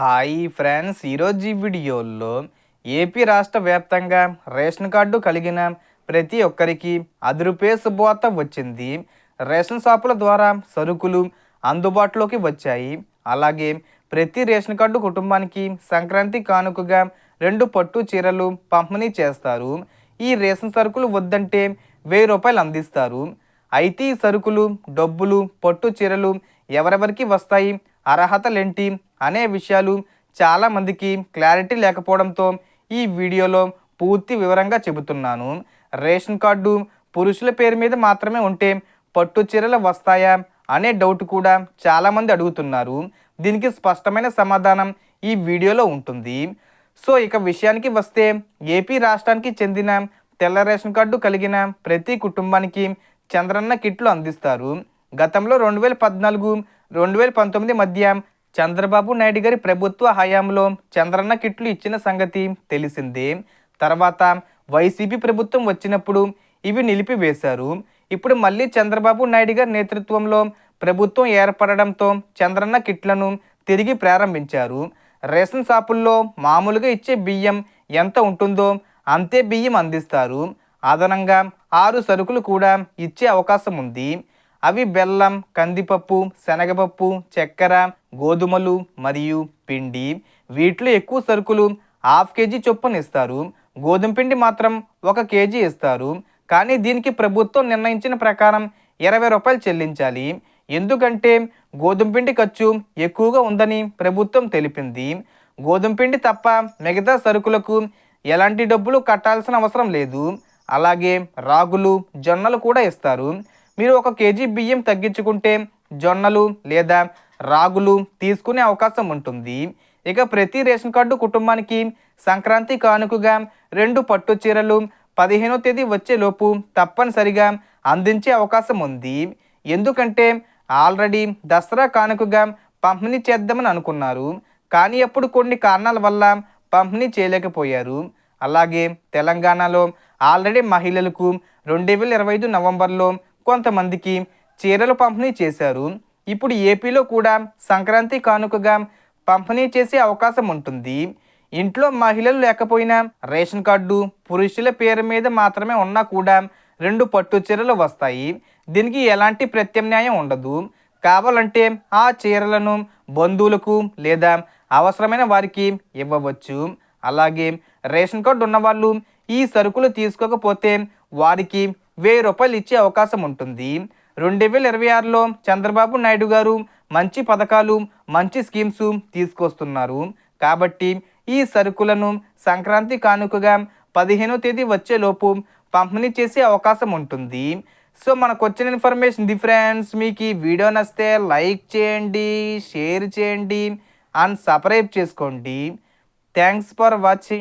Hi friends ఈరోజు ఈ వీడియోలో ఏపీ రాష్ట్ర వ్యాప్తంగా రేషన్ కార్డు కలిగిన ప్రతి ఒక్కరికి అది రూపాయ శుభవార్త వచ్చింది. రేషన్ షాపుల ద్వారా సరుకులు అందుబాటులోకి వచ్చాయి. అలాగే ప్రతి రేషన్ కార్డు కుటుంబానికి సంక్రాంతి కానుకగా రెండు పట్టు చీరలు పంపిణీ చేస్తారు. ఈ రేషన్ సరుకులు వద్దంటే వెయ్యి రూపాయలు అందిస్తారు. అయితే ఈ సరుకులు డబ్బులు పట్టు చీరలు ఎవరెవరికి వస్తాయి? అర్హతలేంటి అనే విషయాలు చాలామందికి క్లారిటీ లేకపోవడంతో ఈ వీడియోలో పూర్తి వివరంగా చెబుతున్నాను. రేషన్ కార్డు పురుషుల పేరు మీద మాత్రమే ఉంటే పట్టు చీరలు వస్తాయా అనే డౌట్ కూడా చాలామంది అడుగుతున్నారు. దీనికి స్పష్టమైన సమాధానం ఈ వీడియోలో ఉంటుంది. సో ఇక విషయానికి వస్తే ఏపీ రాష్ట్రానికి చెందిన తెల్ల రేషన్ కార్డు కలిగిన ప్రతి కుటుంబానికి చంద్రన్న కిట్లు అందిస్తారు. గతంలో రెండు వేల పద్నాలుగు రెండు వేల పంతొమ్మిది మధ్య చంద్రబాబు నాయుడు గారి ప్రభుత్వ హయాంలో చంద్రన్న కిట్లు ఇచ్చిన సంగతి తెలిసిందే. తర్వాత వైసీపీ ప్రభుత్వం వచ్చినప్పుడు ఇవి నిలిపివేశారు. ఇప్పుడు మళ్ళీ చంద్రబాబు నాయుడు గారి నేతృత్వంలో ప్రభుత్వం ఏర్పడడంతో చంద్రన్న కిట్లను తిరిగి ప్రారంభించారు. రేషన్ షాపుల్లో మామూలుగా ఇచ్చే బియ్యం ఎంత ఉంటుందో అంతే బియ్యం అందిస్తారు. అదనంగా ఆరు సరుకులు కూడా ఇచ్చే అవకాశం ఉంది. అవి బెల్లం కందిపప్పు శనగపప్పు చక్కెర గోధుమలు మరియు పిండి. వీటిలో ఎక్కువ సరుకులు హాఫ్ కేజీ చొప్పున ఇస్తారు. గోధుమ పిండి మాత్రం ఒక కేజీ ఇస్తారు. కానీ దీనికి ప్రభుత్వం నిర్ణయించిన ప్రకారం ఇరవై రూపాయలు చెల్లించాలి. ఎందుకంటే గోధుమ పిండి ఖర్చు ఎక్కువగా ఉందని ప్రభుత్వం తెలిపింది. గోధుమ పిండి తప్ప మిగతా సరుకులకు ఎలాంటి డబ్బులు కట్టాల్సిన అవసరం లేదు. అలాగే రాగులు జొన్నలు కూడా ఇస్తారు. మీరు ఒక కేజీ బియ్యం తగ్గించుకుంటే జొన్నలు లేదా రాగులు తీసుకునే అవకాశం ఉంటుంది. ఇక ప్రతి రేషన్ కార్డు కుటుంబానికి సంక్రాంతి కానుకగా రెండు పట్టు చీరలు పదిహేనో తేదీ వచ్చేలోపు తప్పనిసరిగా అందించే అవకాశం ఉంది. ఎందుకంటే ఆల్రెడీ దసరా కానుకగా పంపిణీ చేద్దామని అనుకున్నారు. కానీ అప్పుడు కొన్ని కారణాల వల్ల పంపిణీ చేయలేకపోయారు. అలాగే తెలంగాణలో ఆల్రెడీ మహిళలకు రెండు వేల ఇరవై ఐదు నవంబర్లో కొంతమందికి చీరలు పంపిణీ చేశారు. ఇప్పుడు ఏపీలో కూడా సంక్రాంతి కానుకగా పంపిణీ చేసే అవకాశం ఉంటుంది. ఇంట్లో మహిళలు లేకపోయినా రేషన్ కార్డు పురుషుల పేరు మీద మాత్రమే ఉన్నా కూడా రెండు పట్టు చీరలు వస్తాయి. దీనికి ఎలాంటి ప్రత్యామ్నాయం ఉండదు. కావాలంటే ఆ చీరలను బంధువులకు లేదా అవసరమైన వారికి ఇవ్వవచ్చు. అలాగే రేషన్ కార్డు ఉన్నవాళ్ళు ఈ సరుకులు తీసుకోకపోతే వారికి వెయ్యి రూపాయలు ఇచ్చే అవకాశం ఉంటుంది. రెండు వేల ఇరవై ఆరులో చంద్రబాబు నాయుడు గారు మంచి పథకాలు మంచి స్కీమ్స్ తీసుకొస్తున్నారు. కాబట్టి ఈ సరుకులను సంక్రాంతి కానుకగా పదిహేనో తేదీ వచ్చేలోపు పంపిణీ చేసే అవకాశం ఉంటుంది. సో మనకు వచ్చిన ఇన్ఫర్మేషన్ ది ఫ్రెండ్స్ మీకు ఈ వీడియో నచ్చితే లైక్ చేయండి షేర్ చేయండి అండ్ సబ్స్క్రైబ్ చేసుకోండి. Thanks for watching.